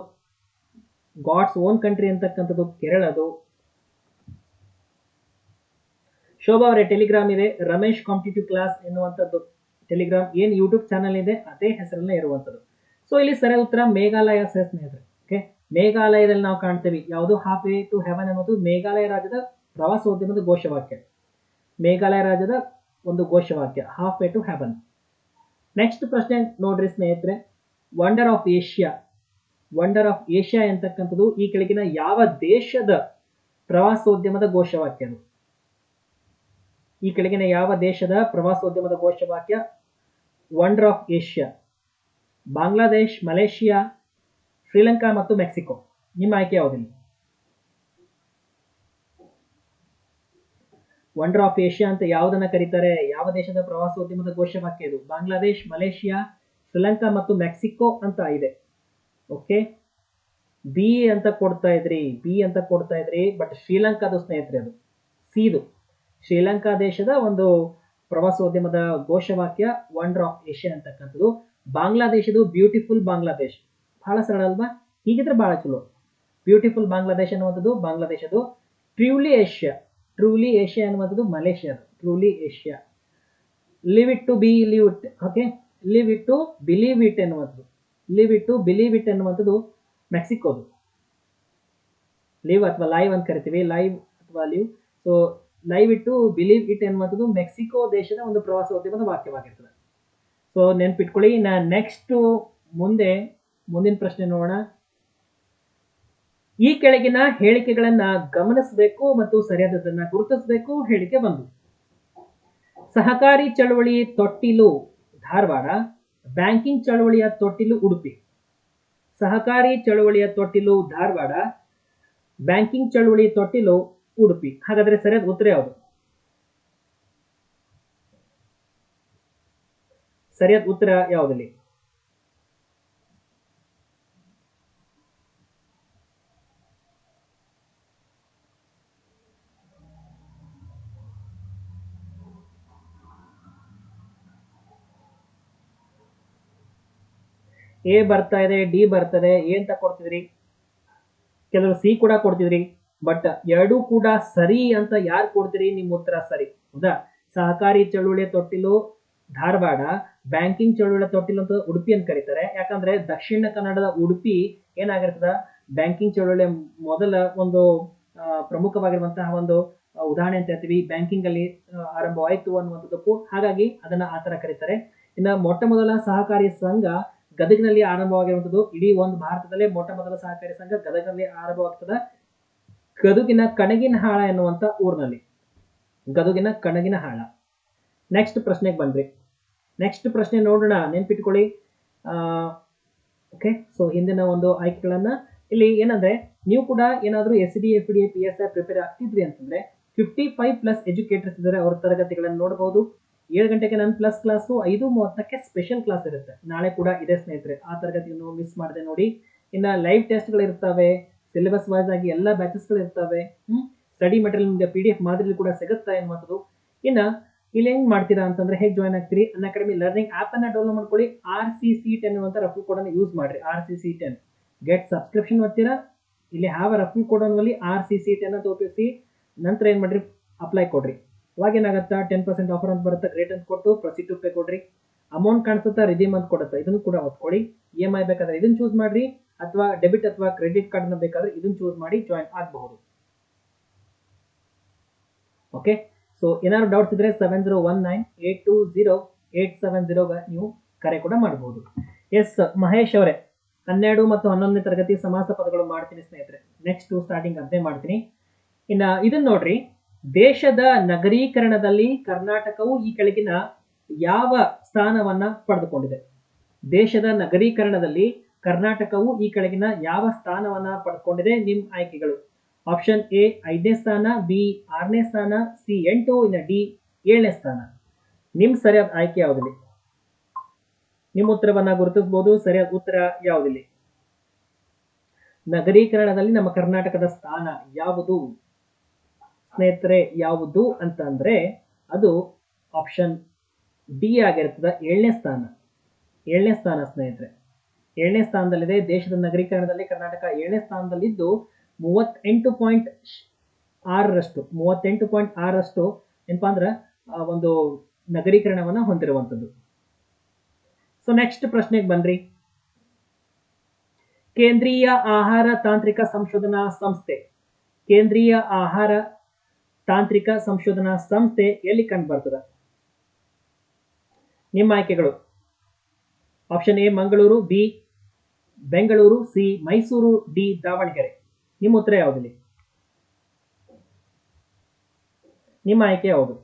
ಗಾಡ್ಸ್ ಓನ್ ಕಂಟ್ರಿ ಅಂತಕ್ಕಂಥದ್ದು. ಕೇರಳದು ಶೋಭಾ ಅವರೇ ಟೆಲಿಗ್ರಾಮ್ ಇದೆ. ರಮೇಶ್ ಕಾಂಪಿಟೇಟಿವ್ ಕ್ಲಾಸ್ ಎನ್ನುವಂಥದ್ದು. ಟೆಲಿಗ್ರಾಮ್ ಏನು ಯೂಟ್ಯೂಬ್ ಚಾನಲ್ ಇದೆ, ಅದೇ ಹೆಸರಲ್ಲೇ ಇರುವಂಥದ್ದು. ಸೊ ಇಲ್ಲಿ ಸರಿ ಉತ್ತರ ಮೇಘಾಲಯ ಸರ್ ಸ್ನೇಹಿತರೆ ಓಕೆ ಮೇಘಾಲಯದಲ್ಲಿ ನಾವು ಕಾಣ್ತೇವೆ. ಯಾವುದು? ಹಾಫ್ ವೇ ಟು ಹೆವನ್ ಅನ್ನೋದು ಮೇಘಾಲಯ ರಾಜ್ಯದ ಪ್ರವಾಸೋದ್ಯಮದ ಘೋಷವಾಕ್ಯ. ಮೇಘಾಲಯ ರಾಜ್ಯದ ಒಂದು ಘೋಷವಾಕ್ಯ half way to heaven next ಪ್ರಶ್ನೆ ನೋಡ್ರಿ ಸ್ನೇಹಿತರೆ wonder of Asia wonder of Asia ಎಂತಕ್ಕಂಥದ್ದು? ಈ ಕೆಳಗಿನ ಯಾವ ದೇಶದ ಪ್ರವಾಸೋದ್ಯಮದ ಘೋಷವಾಕ್ಯ ಅದು? ಈ ಕೆಳಗಿನ ಯಾವ ದೇಶದ ಪ್ರವಾಸೋದ್ಯಮದ ಘೋಷವಾಕ್ಯ? Wonder of Asia Bangladesh, Malaysia, Sri Lanka ಮತ್ತು ಮೆಕ್ಸಿಕೋ. ನಿಮ್ಮ ಆಯ್ಕೆ ಯಾವುದಿಲ್ಲ? ವಂಡರ್ ಆಫ್ ಏಷ್ಯಾ ಅಂತ ಯಾವುದನ್ನ ಕರೀತಾರೆ? ಯಾವ ದೇಶದ ಪ್ರವಾಸೋದ್ಯಮದ ಘೋಷವಾಕ್ಯ ಇದು? ಬಾಂಗ್ಲಾದೇಶ್, ಮಲೇಷಿಯಾ, ಶ್ರೀಲಂಕಾ ಮತ್ತು ಮೆಕ್ಸಿಕೋ ಅಂತ ಇದೆ. ಓಕೆ ಬಿ ಅಂತ ಕೊಡ್ತಾ ಇದ್ರಿ ಬಿ ಅಂತ ಕೊಡ್ತಾ ಇದ್ರಿ ಬಟ್ ಶ್ರೀಲಂಕಾದ ಸ್ನೇಹಿತರೆ ಅದು. ಸಿದು ಶ್ರೀಲಂಕಾ ದೇಶದ ಒಂದು ಪ್ರವಾಸೋದ್ಯಮದ ಘೋಷವಾಕ್ಯ ವಂಡರ್ ಆಫ್ ಏಷ್ಯಾ ಅಂತಕ್ಕಂಥದ್ದು. ಬಾಂಗ್ಲಾದೇಶದು ಬ್ಯೂಟಿಫುಲ್ ಬಾಂಗ್ಲಾದೇಶ್. ಬಹಳ ಸರಳ ಅಲ್ವಾ? ಹೀಗಿದ್ರೆ ಬಹಳ ಚಲೋ. ಬ್ಯೂಟಿಫುಲ್ ಬಾಂಗ್ಲಾದೇಶ್ ಅನ್ನುವಂಥದ್ದು ಬಾಂಗ್ಲಾದೇಶದು. ಟ್ರೂಲಿ ಏಷ್ಯಾ ಟ್ರೂಲಿ ಏಷ್ಯಾ ಅನ್ನುವಂಥದ್ದು Malaysia truly Asia live it to be live it okay live it to believe it ಎನ್ನುವಂಥದ್ದು live it to believe it ಎನ್ನುವಂಥದ್ದು ಮೆಕ್ಸಿಕೋದು. ಲಿವ್ ಅಥವಾ ಲೈವ್ ಅಂತ ಕರಿತೀವಿ ಲೈವ್ ಅಥವಾ live so live it believe it ಎನ್ನುವಂಥದ್ದು Mexico ದೇಶದ ಒಂದು ಪ್ರವಾಸೋದ್ಯಮದ ವಾಕ್ಯವಾಗಿರ್ತದೆ. ಸೊ ನೆನ್ಪಿಟ್ಕೊಳ್ಳಿ ನಾ ನೆಕ್ಸ್ಟ್ ಮುಂದೆ, ಮುಂದಿನ ಪ್ರಶ್ನೆ ನೋಡೋಣ. ಈ ಕೆಳಗಿನ ಹೇಳಿಕೆಗಳನ್ನ ಗಮನಿಸಬೇಕು ಮತ್ತು ಸರಿಯಾದದನ್ನ ಗುರುತಿಸಬೇಕು ಹೇಳಿಕೆ ಬಂದು. ಸಹಕಾರಿ ಚಳವಳಿ ತೊಟ್ಟಿಲು ಧಾರವಾಡ, ಬ್ಯಾಂಕಿಂಗ್ ಚಳವಳಿಯ ತೊಟ್ಟಿಲು ಉಡುಪಿ. ಸಹಕಾರಿ ಚಳವಳಿಯ ತೊಟ್ಟಿಲು ಧಾರವಾಡ, ಬ್ಯಾಂಕಿಂಗ್ ಚಳವಳಿ ತೊಟ್ಟಿಲು ಉಡುಪಿ. ಹಾಗಾದ್ರೆ ಸರಿಯಾದ ಉತ್ತರ ಯಾವುದು? ಸರಿಯಾದ ಉತ್ತರ ಯಾವುದಲ್ಲಿ? ಎ ಬರ್ತಾ ಇದೆ ಡಿ ಬರ್ತದೆ ಎ ಅಂತ ಕೊಡ್ತಿದ್ರಿ. ಕೆಲವರು ಸಿ ಕೂಡ ಕೊಡ್ತಿದ್ರಿ ಬಟ್ ಎರಡೂ ಕೂಡ ಸರಿ ಅಂತ ಯಾರು ಕೊಡ್ತೀರಿ? ನಿಮ್ಮ ಉತ್ತರ ಸರಿ. ಹೌದಾ? ಸಹಕಾರಿ ಚಳುವಳಿಯ ತೊಟ್ಟಿಲು ಧಾರವಾಡ, ಬ್ಯಾಂಕಿಂಗ್ ಚಳುವಳಿಯ ತೊಟ್ಟಿಲು ಅಂತ ಉಡುಪಿ ಅಂತ ಕರೀತಾರೆ. ಯಾಕಂದ್ರೆ ದಕ್ಷಿಣ ಕನ್ನಡದ ಉಡುಪಿ ಏನಾಗಿರ್ತದ? ಬ್ಯಾಂಕಿಂಗ್ ಚಳುವಳಿಯ ಮೊದಲ ಒಂದು ಪ್ರಮುಖವಾಗಿರುವಂತಹ ಒಂದು ಉದಾಹರಣೆ ಅಂತ ಹೇಳ್ತೀವಿ. ಬ್ಯಾಂಕಿಂಗ್ ಅಲ್ಲಿ ಆರಂಭವಾಯಿತು ಅನ್ನುವಂಥದ್ದಕ್ಕೂ ಹಾಗಾಗಿ ಅದನ್ನ ಆತರ ತರ ಕರೀತಾರೆ. ಇನ್ನ ಮೊಟ್ಟ ಮೊದಲ ಸಹಕಾರಿ ಸಂಘ ಗದಗಿನಲ್ಲಿ ಆರಂಭವಾಗಿರುವಂಥದ್ದು, ಇಡೀ ಒಂದು ಭಾರತದಲ್ಲೇ ಮೊಟ್ಟ ಮೊದಲ ಸಹಕಾರಿ ಸಂಘ ಗದಗಿನಲ್ಲಿ ಆರಂಭವಾಗ್ತದೆ. ಗದುಗಿನ ಕಣಗಿನ ಹಾಳ ಎನ್ನುವಂತ ಊರಿನಲ್ಲಿ. ಗದುಗಿನ ಕಣಗಿನ ಹಾಳ. ನೆಕ್ಸ್ಟ್ ಪ್ರಶ್ನೆಗೆ ಬಂದ್ರಿ ನೆಕ್ಸ್ಟ್ ಪ್ರಶ್ನೆ ನೋಡೋಣ, ನೆನ್ಪಿಟ್ಕೊಳ್ಳಿ. ಓಕೆ ಸೊ ಹಿಂದಿನ ಒಂದು ಆಯ್ಕೆಗಳನ್ನ ಇಲ್ಲಿ ಏನಂದ್ರೆ, ನೀವು ಕೂಡ ಏನಾದರೂ S D F D P S I prepare ಆಗ್ತಿದ್ರಿ ಅಂತಂದ್ರೆ ಫಿಫ್ಟಿ ಫೈವ್ ಪ್ಲಸ್ ಎಜುಕೇಟರ್ಸ್ ಇದ್ದಾರೆ ಅವ್ರ ತರಗತಿಗಳನ್ನು ನೋಡಬಹುದು ಏಳು ಗಂಟೆಗೆ ನನ್ನ ಪ್ಲಸ್ ಕ್ಲಾಸು ಐದು ಮೂವತ್ತಕ್ಕೆ ಸ್ಪೆಷಲ್ ಕ್ಲಾಸ್ ಇರುತ್ತೆ. ನಾಳೆ ಕೂಡ ಇದೆ ಸ್ನೇಹಿತರೆ, ಆ ತರಗತಿಯನ್ನು ಮಿಸ್ ಮಾಡದೆ ನೋಡಿ. ಇನ್ನು ಲೈವ್ ಟೆಸ್ಟ್ಗಳು ಇರ್ತವೆ ಸಿಲೆಬಸ್ ವೈಸ್ ಆಗಿ ಎಲ್ಲ ಬ್ಯಾಚಸ್ಗಳು ಇರ್ತವೆ, ಹ್ಮ್? ಸ್ಟಡಿ ಮೆಟೀರಿಯಲ್ ನಿಮಗೆ ಪಿ ಡಿ ಎಫ್ ಮಾದರಿಲಿ ಕೂಡ ಸಿಗುತ್ತಾ ಎನ್ನುವಂಥದ್ದು ಇನ್ನ ಇಲ್ಲಿ ಹೆಂಗೆ ಮಾಡ್ತೀರಾ ಅಂತಂದ್ರೆ ಹೇಗೆ ಜಾಯ್ನ್ ಆಗ್ತೀರಿ? ಅನ್ ಅಕಾಡೆಮಿ ಲರ್ನಿಂಗ್ ಆ್ಯಪನ್ನು ಡೌನ್ಲೋಡ್ ಮಾಡ್ಕೊಳ್ಳಿ. ಆರ್ ಸಿ ಸಿ ಟೆನ್ ಅನ್ನುವಂಥ ರಫಲ್ ಕೋಡನ್ನು ಯೂಸ್ ಮಾಡ್ರಿ R C C ten get subscription ಒತ್ತೀರಾ ಇಲ್ಲಿ have referral code R C C ten ಅಂತ ಉಪಯೋಗಿಸಿ ನಂತರ ಏನು ಮಾಡ್ರಿ? ಅಪ್ಲೈ ಕೊಡ್ರಿ. ಅವಾಗ ಏನಾಗತ್ತಾ ಟೆನ್ ಪರ್ಸೆಂಟ್ ಆಫರ್ ಅಂತ ಬರುತ್ತೆ ಗ್ರೇಟ್ ಅಂತ ಕೊಟ್ಟು ಪ್ರೊಸೀಡ್ ಟು ಪೇ ಕೊಡ್ರಿ. ಅಮೌಂಟ್ ಕಾಣಿಸುತ್ತಾ ರಿದೀಮ್ ಅಂತ ಕೊಡುತ್ತೆ, ಇದನ್ನು ಕೂಡ ಒತ್ಕೊಳ್ಳಿ ಇ ಎಂ ಐ ಬೇಕಾದ್ರೆ ಇದನ್ನ ಚೂಸ್ ಮಾಡ್ರಿ. ಅಥವಾ ಡೆಬಿಟ್ ಅಥವಾ ಕ್ರೆಡಿಟ್ ಕಾರ್ಡ್ನ ಬೇಕಾದ್ರೆ ಇದನ್ನು ಚೂಸ್ ಮಾಡಿ ಜಾಯಿನ್ ಆಗಬಹುದು. ಓಕೆ ಸೊ ಏನಾದ್ರು ಡೌಟ್ಸ್ ಇದ್ರೆ seven zero one nine eight two zero eight seven ಜೀರೋಗೆ ನೀವು ಕರೆ ಕೂಡ ಮಾಡಬಹುದು. ಎಸ್ ಮಹೇಶ್ ಅವರೇ, ಹನ್ನೆರಡು ಮತ್ತು ಹನ್ನೊಂದನೇ ತರಗತಿ ಸಮಾಸ ಪದಗಳು ಮಾಡ್ತೀನಿ ಸ್ನೇಹಿತರೆ. ನೆಕ್ಸ್ಟ್ ಸ್ಟಾರ್ಟಿಂಗ್ ಅದೇ ಮಾಡ್ತೀನಿ. ಇನ್ನ ಇದನ್ನ ನೋಡ್ರಿ. ದೇಶದ ನಗರೀಕರಣದಲ್ಲಿ ಕರ್ನಾಟಕವು ಈ ಕೆಳಗಿನ ಯಾವ ಸ್ಥಾನವನ್ನ ಪಡೆದುಕೊಂಡಿದೆ? ದೇಶದ ನಗರೀಕರಣದಲ್ಲಿ ಕರ್ನಾಟಕವು ಈ ಕೆಳಗಿನ ಯಾವ ಸ್ಥಾನವನ್ನ ಪಡೆದುಕೊಂಡಿದೆ? ನಿಮ್ ಆಯ್ಕೆಗಳು. ಆಪ್ಷನ್ ಎ, ಐದನೇ ಸ್ಥಾನ, ಬಿ, ಆರನೇ ಸ್ಥಾನ, ಸಿ, ಎಂಟು, ಇನ್ನು ಡಿ, ಏಳನೇ ಸ್ಥಾನ. ನಿಮ್ ಸರಿಯಾದ ಆಯ್ಕೆ ಯಾವುದಿಲ್ಲ? ನಿಮ್ಮ ಉತ್ತರವನ್ನ ಗುರುತಿಸಬಹುದು ಸರಿಯಾದ ಉತ್ತರ ಯಾವುದಿಲ್ಲ? ನಗರೀಕರಣದಲ್ಲಿ ನಮ್ಮ ಕರ್ನಾಟಕದ ಸ್ಥಾನ ಯಾವುದು? ಸ್ನೇಹಿತರೆ, ಯಾವುದು ಅಂತ ಅಂದರೆ ಅದು ಆಪ್ಷನ್ ಡಿ ಆಗಿರ್ತದ ಏಳನೇ ಸ್ಥಾನ. ಏಳನೇ ಸ್ಥಾನ ಸ್ನೇಹಿತರೆ. ಏಳನೇ ಸ್ಥಾನದಲ್ಲಿದೆ, ದೇಶದ ನಗರೀಕರಣದಲ್ಲಿ ಕರ್ನಾಟಕ ಏಳನೇ ಸ್ಥಾನದಲ್ಲಿದ್ದು ಮೂವತ್ತೆಂಟು ಪಾಯಿಂಟ್ ಆರರಷ್ಟು, ಮೂವತ್ತೆಂಟು ಪಾಯಿಂಟ್ ಆರರಷ್ಟು ಏನಪ್ಪಾ ಅಂದ್ರೆ ಒಂದು ನಗರೀಕರಣವನ್ನು ಹೊಂದಿರುವಂಥದ್ದು. ಸೊ ನೆಕ್ಸ್ಟ್ ಪ್ರಶ್ನೆಗೆ ಬನ್ರಿ. ಕೇಂದ್ರೀಯ ಆಹಾರ ತಾಂತ್ರಿಕ ಸಂಶೋಧನಾ ಸಂಸ್ಥೆ. ಕೇಂದ್ರೀಯ ಆಹಾರ ತಾಂತ್ರಿಕ ಸಂಶೋಧನಾ ಸಂಸ್ಥೆ ಎಲ್ಲಿ ಕಂಡು ಬರ್ತದೆ ನಿಮ್ಮ ಆಯ್ಕೆಗಳು. Option A, Mangaluru, B, Bengaluru, C, Mysuru, D, Davanagere. ನಿಮ್ಮ ಉತ್ತರ ಯಾವುದಿಲ್ಲ? ನಿಮ್ಮ ಆಯ್ಕೆ ಯಾವುದು?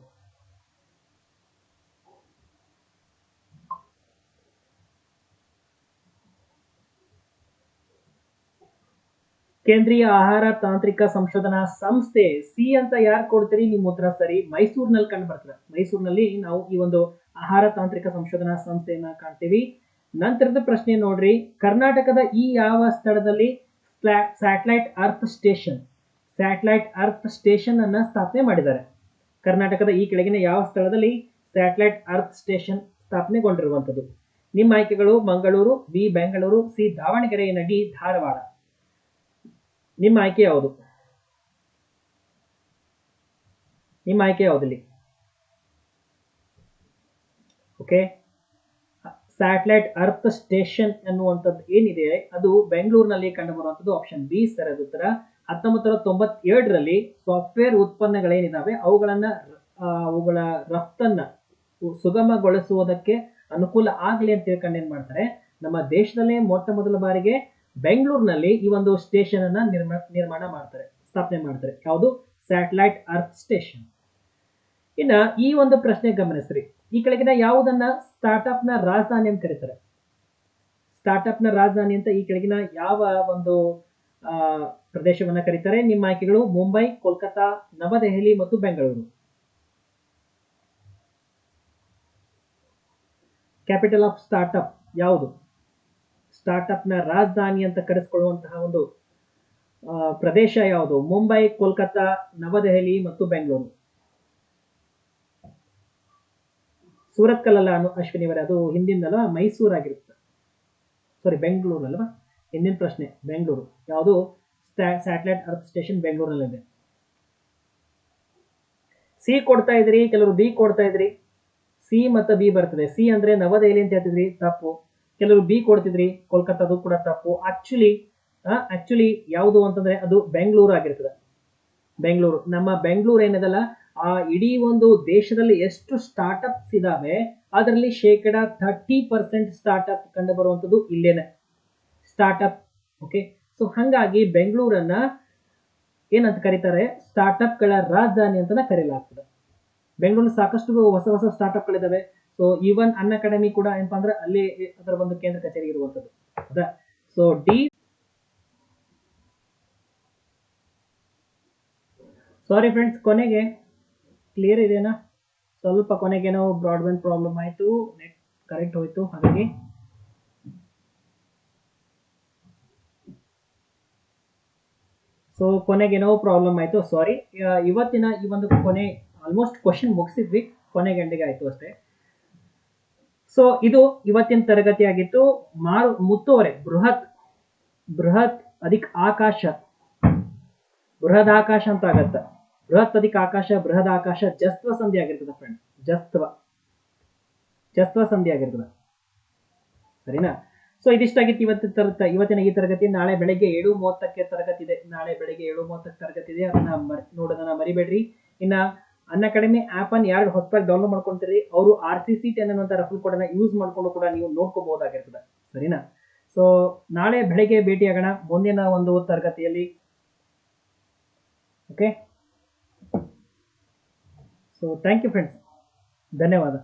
ಕೇಂದ್ರೀಯ ಆಹಾರ ತಾಂತ್ರಿಕ ಸಂಶೋಧನಾ ಸಂಸ್ಥೆ ಸಿ ಅಂತ ಯಾರು ಕೊಡ್ತೀರಿ? ನಿಮ್ಮ ಉತ್ತರ ಸರಿ. ಮೈಸೂರಿನಲ್ಲಿ ಕಂಡು ಬರ್ತದೆ ಮೈಸೂರಿನಲ್ಲಿ ನಾವು ಈ ಒಂದು ಆಹಾರ ತಾಂತ್ರಿಕ ಸಂಶೋಧನಾ ಸಂಸ್ಥೆಯನ್ನ ಕಾಣ್ತೀವಿ. ನಂತರದ ಪ್ರಶ್ನೆ ನೋಡ್ರಿ. ಕರ್ನಾಟಕದ ಈ ಯಾವ ಸ್ಥಳದಲ್ಲಿ satellite earth station, satellite earth station ಅನ್ನ ಸ್ಥಾಪನೆ ಮಾಡಿದ್ದಾರೆ. ಕರ್ನಾಟಕದ ಈ ಕೆಳಗಿನ ಯಾವ ಸ್ಥಳದಲ್ಲಿ ಸ್ಯಾಟಲೈಟ್ ಅರ್ಥ್ ಸ್ಟೇಷನ್ ಸ್ಥಾಪನೆಗೊಂಡಿರುವಂಥದ್ದು? ನಿಮ್ಮ ಆಯ್ಕೆಗಳು Mangaluru B Bengaluru, C Davanagere D Dharwad. ನಿಮ್ಮ ಆಯ್ಕೆ ಯಾವುದು? ನಿಮ್ಮ ಆಯ್ಕೆ ಯಾವುದಿಲ್ಲಿ ಓಕೆ ಸ್ಯಾಟಲೈಟ್ ಅರ್ಥ್ ಸ್ಟೇಷನ್ ಅನ್ನುವಂಥದ್ದು ಏನಿದೆ, ಅದು ಬೆಂಗಳೂರಿನಲ್ಲಿ ಕಂಡುಬರುವಂಥದ್ದು ಆಪ್ಷನ್ ಬಿ ಸರ್ ಅದು ಉತ್ತರ. ಹತ್ತೊಂಬತ್ತು ನೂರ ತೊಂಬತ್ತೇಳರಲ್ಲಿ ಸಾಫ್ಟ್ವೇರ್ ಉತ್ಪನ್ನಗಳೇನಿದಾವೆ, ಅವುಗಳನ್ನ ಅವುಗಳ ರಫ್ತನ್ನ ಸುಗಮಗೊಳಿಸುವುದಕ್ಕೆ ಅನುಕೂಲ ಆಗಲಿ ಅಂತ ತಿಳ್ಕೊಂಡು ಏನ್ ಮಾಡ್ತಾರೆ. ನಮ್ಮ ದೇಶದಲ್ಲೇ ಮೊಟ್ಟ ಮೊದಲ ಬಾರಿಗೆ ಬೆಂಗಳೂರಿನಲ್ಲಿ ಈ ಒಂದು ಸ್ಟೇಷನ್ ಅನ್ನ ನಿರ್ಮಾಣ ನಿರ್ಮಾಣ ಮಾಡ್ತಾರೆ, ಸ್ಥಾಪನೆ ಮಾಡ್ತಾರೆ. ಯಾವುದು? ಸ್ಯಾಟಲೈಟ್ ಅರ್ಥ್ ಸ್ಟೇಷನ್ ಇನ್ನ ಈ ಒಂದು ಪ್ರಶ್ನೆ ಗಮನಿಸ್ರಿ. ಈ ಕೆಳಗಿನ ಯಾವುದನ್ನ ಸ್ಟಾರ್ಟ್ಅಪ್ನ ರಾಜಧಾನಿ ಅಂತ ಕರೀತಾರೆ? ಸ್ಟಾರ್ಟ್ಅಪ್ನ ರಾಜಧಾನಿ ಅಂತ ಈ ಕೆಳಗಿನ ಯಾವ ಒಂದು ಪ್ರದೇಶವನ್ನ ಕರೀತಾರೆ? ನಿಮ್ಮ ಆಯ್ಕೆಗಳು ಮುಂಬೈ, ಕೋಲ್ಕತಾ, ನವದೆಹಲಿ ಮತ್ತು ಬೆಂಗಳೂರು. ಕ್ಯಾಪಿಟಲ್ ಆಫ್ ಸ್ಟಾರ್ಟ್ಅಪ್ ಯಾವುದು? ಸ್ಟಾರ್ಟ್ಅಪ್ನ ರಾಜಧಾನಿ ಅಂತ ಕರೆಸ್ಕೊಳ್ಳುವಂತಹ ಒಂದು ಪ್ರದೇಶ ಯಾವುದು? ಮುಂಬೈ ಕೋಲ್ಕತ್ತಾ ನವದೆಹಲಿ ಮತ್ತು ಬೆಂಗಳೂರು. ಸೂರತ್ ಅಶ್ವಿನಿ ಅವರೇ ಅದು ಹಿಂದಿಂದಲ್ಲ ಮೈಸೂರು ಆಗಿರುತ್ತೆ ಸಾರಿ ಬೆಂಗಳೂರು ಅಲ್ವಾ ಹಿಂದಿನ ಪ್ರಶ್ನೆ, ಬೆಂಗಳೂರು. ಯಾವುದು? ಸ್ಯಾಟಲೈಟ್ ಅರ್ಥ್ ಸ್ಟೇಷನ್ ಬೆಂಗಳೂರಲ್ಲಿದೆ ಸಿ ಕೊಡ್ತಾ ಇದ್ರಿ, ಕೆಲವರು ಬಿ ಕೊಡ್ತಾ ಇದ್ರಿ. ಸಿ ಮತ್ತು ಬಿ ಬರ್ತದೆ. ಸಿ ಅಂದ್ರೆ ನವದೆಹಲಿ ಅಂತ ಹೇಳ್ತಿದ್ರಿ, ತಪ್ಪು. ಕೆಲವರು ಬಿ ಕೊಡ್ತಿದ್ರಿ, ಕೋಲ್ಕತ್ತಾದು ಕೂಡ ತಪ್ಪು. ಆಕ್ಚುಲಿ ಆಕ್ಚುಲಿ ಯಾವುದು ಅಂತಂದ್ರೆ ಅದು ಬೆಂಗಳೂರು ಆಗಿರ್ತದೆ. ಬೆಂಗಳೂರು ನಮ್ಮ ಬೆಂಗಳೂರು ಏನದಲ್ಲ, ಆ ಇಡೀ ಒಂದು ದೇಶದಲ್ಲಿ ಎಷ್ಟು ಸ್ಟಾರ್ಟ್ಅಪ್ಸ್ ಇದಾವೆ, ಅದರಲ್ಲಿ ಶೇಕಡ ಥರ್ಟಿ ಪರ್ಸೆಂಟ್ ಸ್ಟಾರ್ಟ್ಅಪ್ ಕಂಡು ಬರುವಂಥದ್ದು ಇಲ್ಲೇನೆ. ಸ್ಟಾರ್ಟ್ಅಪ್ ಓಕೆ ಸೊ ಹಾಗಾಗಿ ಬೆಂಗಳೂರನ್ನ ಏನಂತ ಕರೀತಾರೆ? ಸ್ಟಾರ್ಟ್ಅಪ್ಗಳ ರಾಜಧಾನಿ ಅಂತ ಕರೆಯಲಾಗ್ತದೆ ಬೆಂಗಳೂರು ಸಾಕಷ್ಟು ಹೊಸ ಹೊಸ ಸ್ಟಾರ್ಟ್ಅಪ್ಗಳಿದಾವೆ ಸೊ ಈವನ್ ಅನ್ ಅಕಾಡೆಮಿ ಕೂಡ ಏನಪ್ಪಾ ಅಂದ್ರೆ ಅಲ್ಲಿ ಅದರ ಒಂದು ಕೇಂದ್ರ ಕಚೇರಿ ಇರುವಂತದ್ದು ಹೌದಾ ಸೊ ಡಿ ಸಾರಿ ಫ್ರೆಂಡ್ಸ್ ಕೊನೆಗೆ ಕ್ಲಿಯರ್ ಇದೆಯಾ ಸ್ವಲ್ಪ ಕೊನೆಗೇನೋ ಬ್ರಾಡ್ಬ್ಯಾಂಡ್ ಪ್ರಾಬ್ಲಮ್ ಆಯಿತು ನೆಟ್ ಕರೆಕ್ಟ್ ಹೋಯ್ತು, ಹಾಗಾಗಿ. ಸೊ ಕೊನೆಗೇನೋ ಪ್ರಾಬ್ಲಮ್ ಆಯಿತು ಸಾರಿ ಇವತ್ತಿನ ಈ ಒಂದು ಕೊನೆ ಆಲ್ಮೋಸ್ಟ್ ಕ್ವಶನ್ ಮುಗಿಸಿದ್ವಿ ಕೊನೆ ಗಂಟೆಗೆ ಆಯಿತು ಅಷ್ಟೇ. ಸೊ ಇದು ಇವತ್ತಿನ ತರಗತಿ ಆಗಿತ್ತು ಮಾರು, ಮುತ್ತುವರೆ, ಬೃಹತ್ ಬೃಹತ್ ಅಧಿಕ ಆಕಾಶ. ಬೃಹದ್ ಆಕಾಶ ಅಂತ ಆಗತ್ತ. ಬೃಹತ್ ಅಧಿಕ ಆಕಾಶ, ಬೃಹದ್ ಆಕಾಶ, ಜಸ್ತ್ವ ಸಂಧಿ ಆಗಿರ್ತದೆ ಫ್ರೆಂಡ್ ಜಸ್ತ್ವ. ಜಸ್ತ್ವ ಸಂಧಿ ಆಗಿರ್ತದೆ. ಸರಿನಾ? ಸೊ ಇದಿಷ್ಟಾಗಿತ್ತು ಇವತ್ತಿನ ತರಗತಿ, ಇವತ್ತಿನ ಈ ತರಗತಿ. ನಾಳೆ ಬೆಳಗ್ಗೆ ಏಳು ಮೂವತ್ತಕ್ಕೆ ತರಗತಿ ಇದೆ ನಾಳೆ ಬೆಳಗ್ಗೆ ಏಳು ಮೂವತ್ತಕ್ಕೆ ತರಗತಿ ಇದೆ ಅದನ್ನ ನೋಡೋದನ್ನ ಮರಿಬೇಡ್ರಿ. ಇನ್ನ ಅನ್ ಅಕಾಡೆಮಿ ಆಪ್ ಅನ್ನು ಯಾರು ಹೊಸದಾಗಿ ಡೌನ್ಲೋಡ್ ಮಾಡ್ಕೊಂತೀರಿ? ಅವರು ಆರ್ ಸಿ ಸಿ ಟೆನ್ ಅನ್ನುವಂಥ ರಫಲ್ ಕೋಡನ್ನ ಯೂಸ್ ಮಾಡ್ಕೊಂಡು ಕೂಡ ನೀವು ನೋಡ್ಕೋಬಹುದಾಗಿರ್ತದೆ. ಸರಿನಾ? ಸೊ ನಾಳೆ ಬೆಳಗ್ಗೆ ಭೇಟಿಯಾಗೋಣ. ಮುಂದಿನ ಒಂದು ತರಗತಿಯಲ್ಲಿ. Okay so thank you friends ಧನ್ಯವಾದ.